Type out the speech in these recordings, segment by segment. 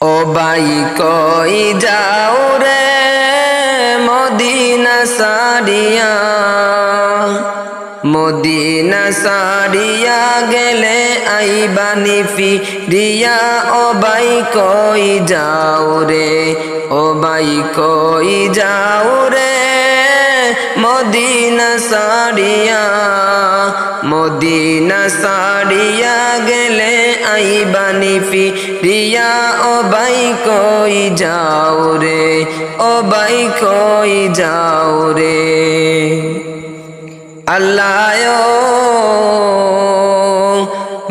ও বাই কই যাও রে মদিনা সারিয়া? মদিনা সারিয়া গেলে আইবানি ফিরিয়া ও বাই কই যাও রে? ও বাই কই যাও রে মদিনা সারিয়া মদিনা সারিয়া গেলে আইবানি ফিরিয়া ও বাই কই যাও রে, ও বাই কই যাও রে। আল্লাহ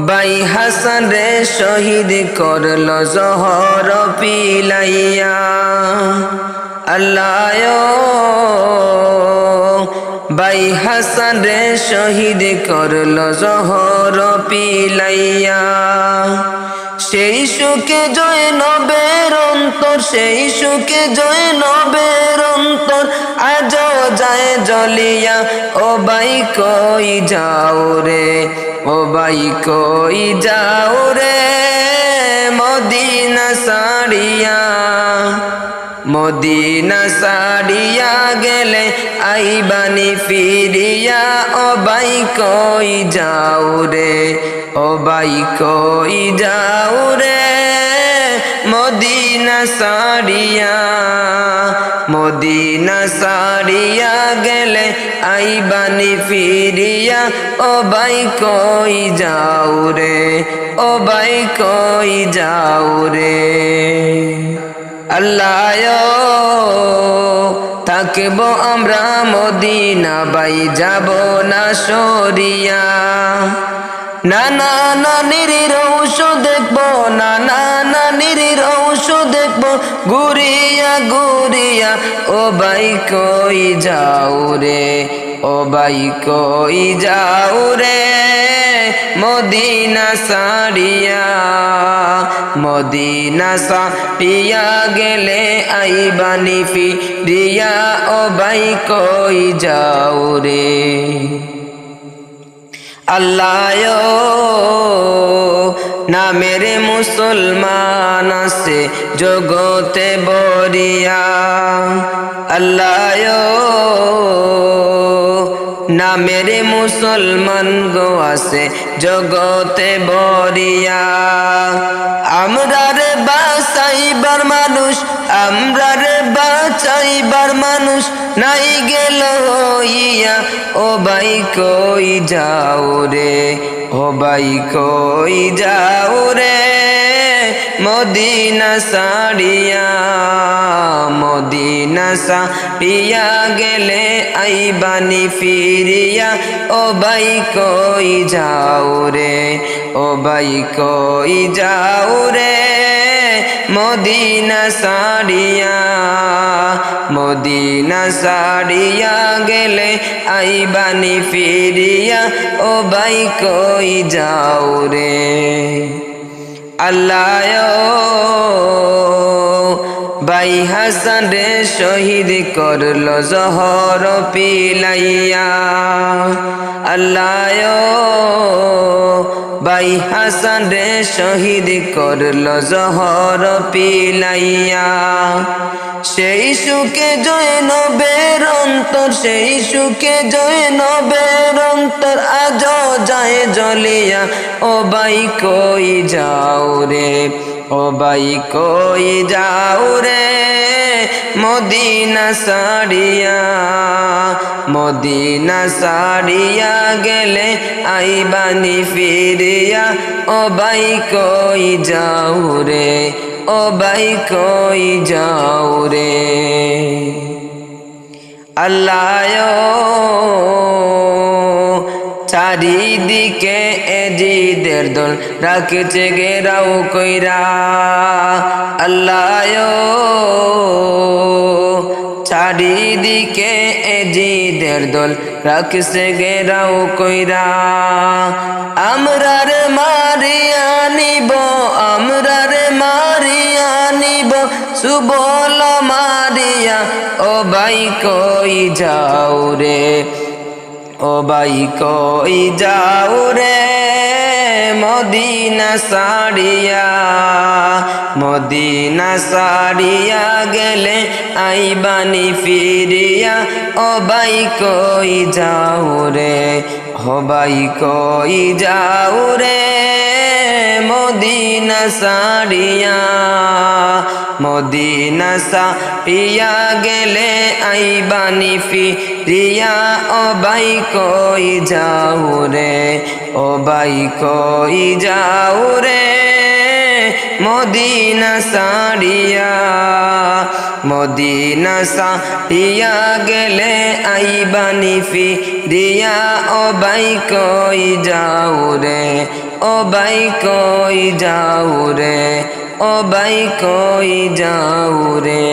বাই হাসান রে শহীদ করল জহর পিলাইয়া। আল্লাহ হাসান রে শহীদ করল জহর পিলাইয়া। সেই সুখে জয় নবের অন্তর, সেই সুখে জয় নবের অন্তর আজ যায় জলিয়া ও বাই কই যাও রে? ও বাই কই যাও রে? মদিনা সাড়িয়া মদিনা সাড়িয়া গেলে আইবানি ফিরিয়া, ও বাই কই যাও রে? ও বাই কই যাও রে? মদিনা সাড়িয়া মদিনা সাড়িয়া গেলে আইবানি ফিরিয়া, ও বাই কই যাও রে? ও বাই কই যাও রে? আল্লাহ থাকব আমরা মদিনা বাই, যাব না সরিয়া না না না নিরির ঔষ দেখব না না না নিরির ঔষ দেখব গুরিয়া গুরিয়া ও বাই কই যাও রে? ও বাই কই যাও রে? মদিনা সারিয়া মদিনা সারিয়া গেলে আইবানি ফিরিয়া। ও বাই কই যাও রে? আল্লাহ নামের মুসলমান আছে জগতে বরিয়া। আল্লাহ নামের মুসলমান গো আছে জগতে বরিয়া। আমরার বাসাইবার মানুষ আমরার বাঁচাইবার মানুষ, নাই গেল হইয়া ও বাই কই যাও রে? ও বাই কই যাও রে? মদিনা সাড়িয়া মদিনা সাড়িয়া গেলে আইবানি ফিরিয়া। ও বাই কই যাও রে? ও বাই কই যাও রে? মদিনা সাড়িয়া মদিনা সাড়িয়া গেলে আইবানি ফিরিয়া, ও বাই কই যাও রে? আল্লাহ বাই হাসান রে শহীদ করল জহর পিলাইয়া। আল্লাহ বাই হাসান রে শহীদ করল জহর পিলাইয়া। সেই সুখে জয় নবের অন্তর, সেই সুখে জয় নবের অন্তর আজ যায় জলিয়া। ও বাই কই যাও রে? ও বাই কই যাও রে? মদিনা সাড়িয়া মদিনা সাড়িয়া গেলে আইবানি ফিরিয়া। ও বাই কই যাও রে? ও বাই কই যাও রে? আল্লাহ চারিদিকে এজিদের দল রাখছে গেরাও কইরা। আল্লাহ চারিদিকে এজিদের দল রাখছে গেরাও কইরা। আমরা রে মারিয়া নিব আমরা রে মারিয়া নিব সুবল মারিয়া, ও বাই কই যাও রে? ও বাই কই যাও রে? মদিনা সাড়িয়া মদিনা সাড়িয়া গেলে আইবানি ফিরিয়া, ও বাই কই যাও রে হবাই কই যাও রে, মদিনা সাড়িয়া মদিনা সাড়িয়া গেলে আইবানি ফিরিয়া, ও বাই কই যাও রে, ও বাই কই যাও রে মদিনা সাড়িয়া মদিনা সাড়িয়া গেলে আইবানি ফিরিয়া ও বাই কই যাও রে? ও বাই কই যাও রে? ও বাই কই যাও রে?